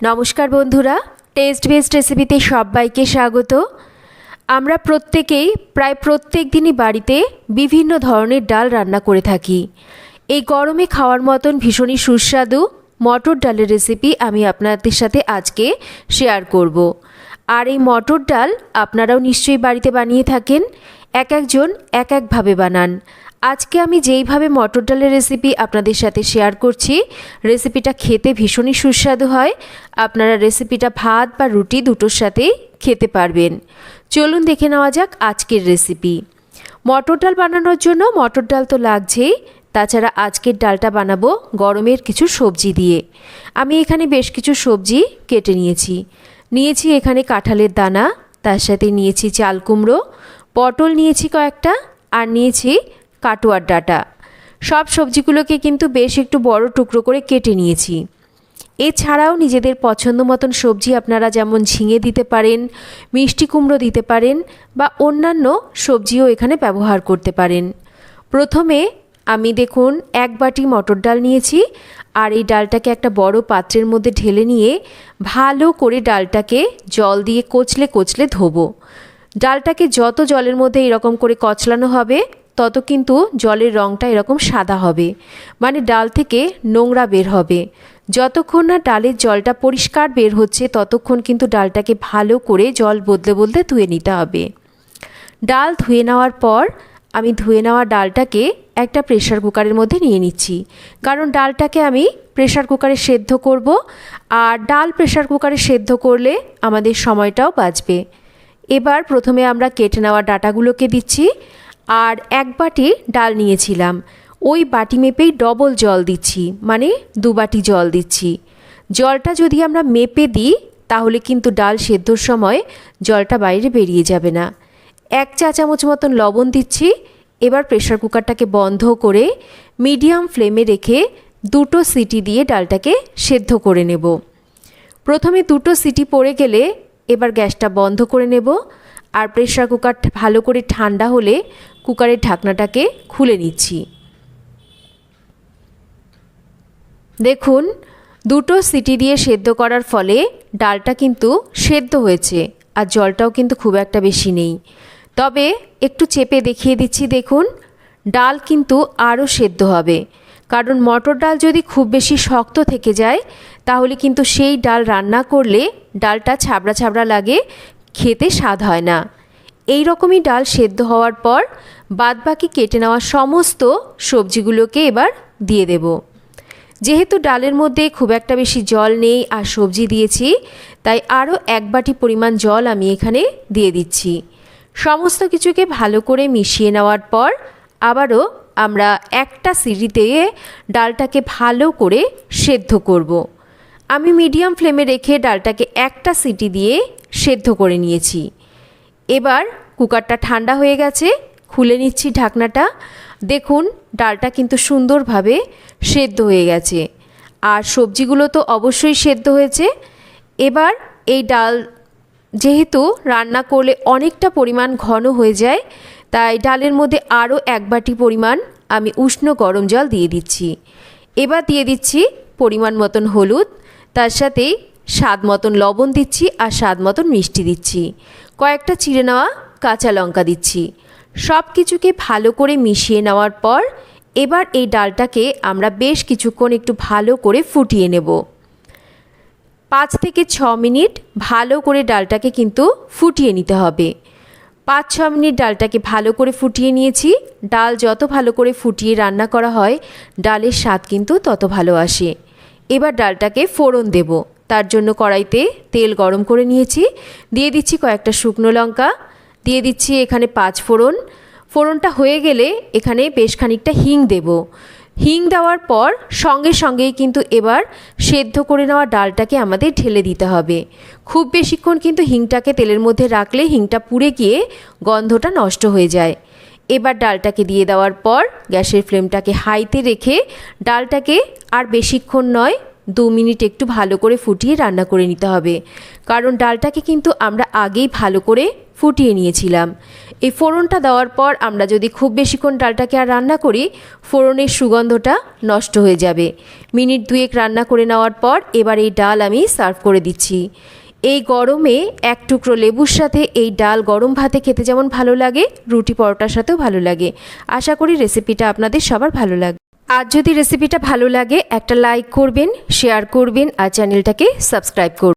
নমস্কার বন্ধুরা test best রেসিপিতে সবাইকে স্বাগত। আমরা প্রত্যেকেই প্রায় প্রত্যেক দিনই বাড়িতে বিভিন্ন ধরনের ডাল রান্না করে থাকি। এই গরমে খাওয়ার মতন ভীষণই সুস্বাদু মটর ডালের রেসিপি আমি আপনাদের সাথে আজকে শেয়ার করব। আর এই মটর ডাল আপনারাও নিশ্চয়ই বাড়িতে বানিয়ে থাকেন, এক একজন এক একভাবে বানান। আজকে আমি যেইভাবে মটর ডালের রেসিপি আপনাদের সাথে শেয়ার করছি রেসিপিটা খেতে ভীষণই সুস্বাদু হয়। আপনারা রেসিপিটা ভাত বা রুটি দুটোর সাথেই খেতে পারবেন। চলুন দেখে নেওয়া যাক আজকের রেসিপি মটর ডাল বানানোর জন্য মটর ডাল তো লাগছেই, তাছাড়া আজকের ডালটা বানাবো গরমের কিছু সবজি দিয়ে। আমি এখানে বেশ কিছু সবজি কেটে নিয়েছি। নিয়েছি এখানে কাঁঠালের দানা, তার সাথে নিয়েছি চাল কুমড়ো, পটল নিয়েছি কয়েকটা, আর নিয়েছি কাটোয়ার ডাটা। সব সবজিগুলোকে কিন্তু বেশ একটু বড় টুকরো করে কেটে নিয়েছি। এছাড়াও নিজেদের পছন্দ মতন সবজি আপনারা যেমন ঝিঙে দিতে পারেন, মিষ্টি কুমড়ো দিতে পারেন বা অন্যান্য সবজিও এখানে ব্যবহার করতে পারেন। প্রথমে আমি দেখুন এক বাটি মটর ডাল নিয়েছি আর এই ডালটাকে একটা বড় পাত্রের মধ্যে ঢেলে নিয়ে ভালো করে ডালটাকে জল দিয়ে কচলে কচলে ধোবো। ডালটাকে যত জলের মধ্যে এরকম করে কচলানো হবে তত কিন্তু জলের রঙটা এরকম সাদা হবে। মানে ডাল থেকে নোংরা বের হবে। যতক্ষণ না ডালের জলটা পরিষ্কার বের হচ্ছে, ততক্ষণ কিন্তু ডালটাকে ভালো করে জল বদলে বদলে ধুয়ে নিতে হবে। ডাল ধুয়ে নেওয়ার পর আমি ধুয়ে নেওয়া ডালটাকে একটা প্রেশার কুকারের মধ্যে নিয়ে নিচ্ছি। কারণ ডালটাকে আমি প্রেশার কুকারে সেদ্ধ করব আর ডাল প্রেশার কুকারে সেদ্ধ করলে আমাদের সময়টাও বাঁচবে। এবার প্রথমে আমরা কেটে নেওয়া ডাটাগুলোকে দিচ্ছি। আর এক বাটি ডাল নিয়েছিলাম। ওই বাটি মেপেই ডবল জল দিচ্ছি মানে দু বাটি জল দিচ্ছি। জলটা যদি আমরা মেপে দিই, তাহলে কিন্তু ডাল সেদ্ধর সময় জলটা বাইরে বেরিয়ে যাবে না। এক চা চামচ মতন লবণ দিচ্ছি, এবার প্রেশার কুকারটাকে বন্ধ করে মিডিয়াম ফ্লেমে রেখে দুটো সিটি দিয়ে ডালটাকে সেদ্ধ করে নেব। প্রথমে দুটো সিটি পড়ে গেলে এবার গ্যাসটা বন্ধ করে নেব। আর প্রেশার কুকার ভালো করে ঠান্ডা হলে কুকারের ঢাকনাটাকে খুলে নিচ্ছি। দেখুন, দুটো সিটি দিয়ে সেদ্ধ করার ফলে ডালটা কিন্তু সেদ্ধ হয়েছে আর জলটাও কিন্তু খুব একটা বেশি নেই। তবে একটু চেপে দেখিয়ে দিচ্ছি, দেখুন, ডাল কিন্তু আরও সেদ্ধ হবে। কারণ মটর ডাল যদি খুব বেশি শক্ত থেকে যায়, তাহলে কিন্তু সেই ডাল রান্না করলে ডালটা ছাবড়া ছাবড়া লাগে খেতে স্বাদ হয় না। এই রকমই ডাল সেদ্ধ হওয়ার পর বাদবাকি কেটে নেওয়া সমস্ত সবজিগুলোকে এবার দিয়ে দেব। যেহেতু ডালের মধ্যে খুব একটা বেশি জল নেই আর সবজি দিয়েছি, তাই আরও এক বাটি পরিমাণ জল আমি এখানে দিয়ে দিচ্ছি। সমস্ত কিছুকে ভালো করে মিশিয়ে নেওয়ার পর আবারও আমরা একটা সিঁড়িতে ডালটাকে ভালো করে সেদ্ধ করব। আমি মিডিয়াম ফ্লেমে রেখে ডালটাকে একটা সিটি দিয়ে সেদ্ধ করে নিয়েছি। এবার কুকারটা ঠান্ডা হয়ে গেছে, খুলে নিচ্ছি ঢাকনাটা। দেখুন, ডালটা কিন্তু সুন্দরভাবে সেদ্ধ হয়ে গেছে। আর সবজিগুলো তো অবশ্যই সেদ্ধ হয়েছে। এবার এই ডাল যেহেতু রান্না করলে অনেকটা পরিমাণ ঘন হয়ে যায়, তাই ডালের মধ্যে আরও এক বাটি পরিমাণ আমি উষ্ণ গরম জল দিয়ে দিচ্ছি। এবার দিয়ে দিচ্ছি পরিমাণ মতন হলুদ তার সাথে স্বাদ মতন লবণ দিচ্ছি আর স্বাদ মতন মিষ্টি দিচ্ছি। কয়েকটা চিড়ে নেওয়া, কাঁচা লঙ্কা দিচ্ছি। সব কিছুকে ভালো করে মিশিয়ে নেওয়ার পর এবার এই ডালটাকে আমরা বেশ কিছুক্ষণ একটু ভালো করে ফুটিয়ে নেব। পাঁচ থেকে ছ মিনিট ভালো করে ডালটাকে কিন্তু ফুটিয়ে নিতে হবে। পাঁচ, ছ মিনিট ডালটাকে ভালো করে ফুটিয়ে নিয়েছি। ডাল যত ভালো করে ফুটিয়ে রান্না করা হয়, ডালের স্বাদ কিন্তু তত ভালো আসে। এবার ডালটাকে ফোড়ন দেব। তার জন্য কড়াইতে তেল গরম করে নিয়েছি। দিয়ে দিচ্ছি কয়েকটা শুকনো লঙ্কা। দিয়ে দিচ্ছি এখানে পাঁচ ফোড়ন। ফোড়নটা হয়ে গেলে এখানে বেশ খানিকটা হিং দেব। হিং দেওয়ার পর সঙ্গে সঙ্গেই কিন্তু এবার সেদ্ধ করে নেওয়া ডালটাকে আমাদের ঢেলে দিতে হবে। খুব বেশিক্ষণ কিন্তু হিংটাকে তেলের মধ্যে রাখলে হিংটা পুড়ে গিয়ে গন্ধটা নষ্ট হয়ে যায়। এবার ডালটাকে দিয়ে দেওয়ার পর গ্যাসের ফ্লেমটাকে হাইতে রেখে ডালটাকে আর বেশিক্ষণ নয়, দু মিনিট একটু ভালো করে ফুটিয়ে রান্না করে নিতে হবে। কারণ ডালটাকে কিন্তু আমরা আগেই ভালো করে ফুটিয়ে নিয়েছিলাম। এই ফোড়নটা দেওয়ার পর আমরা যদি খুব বেশিক্ষণ ডালটাকে আর রান্না করি, ফোড়নের সুগন্ধটা নষ্ট হয়ে যাবে। মিনিট দুয়েক রান্না করে নেওয়ার পর এবার এই ডাল আমি সার্ভ করে দিচ্ছি। এই গরমে এক টুকরো লেবুর সাথে এই ডাল গরম ভাতে খেতে যেমন ভালো লাগে, রুটি পরোটার সাথেও ভালো লাগে। আশা করি রেসিপিটা আপনাদের সবার ভালো লাগে আর যদি রেসিপিটা ভালো লাগে, একটা লাইক করবেন, শেয়ার করবেন, আর চ্যানেলটাকে সাবস্ক্রাইব করবেন।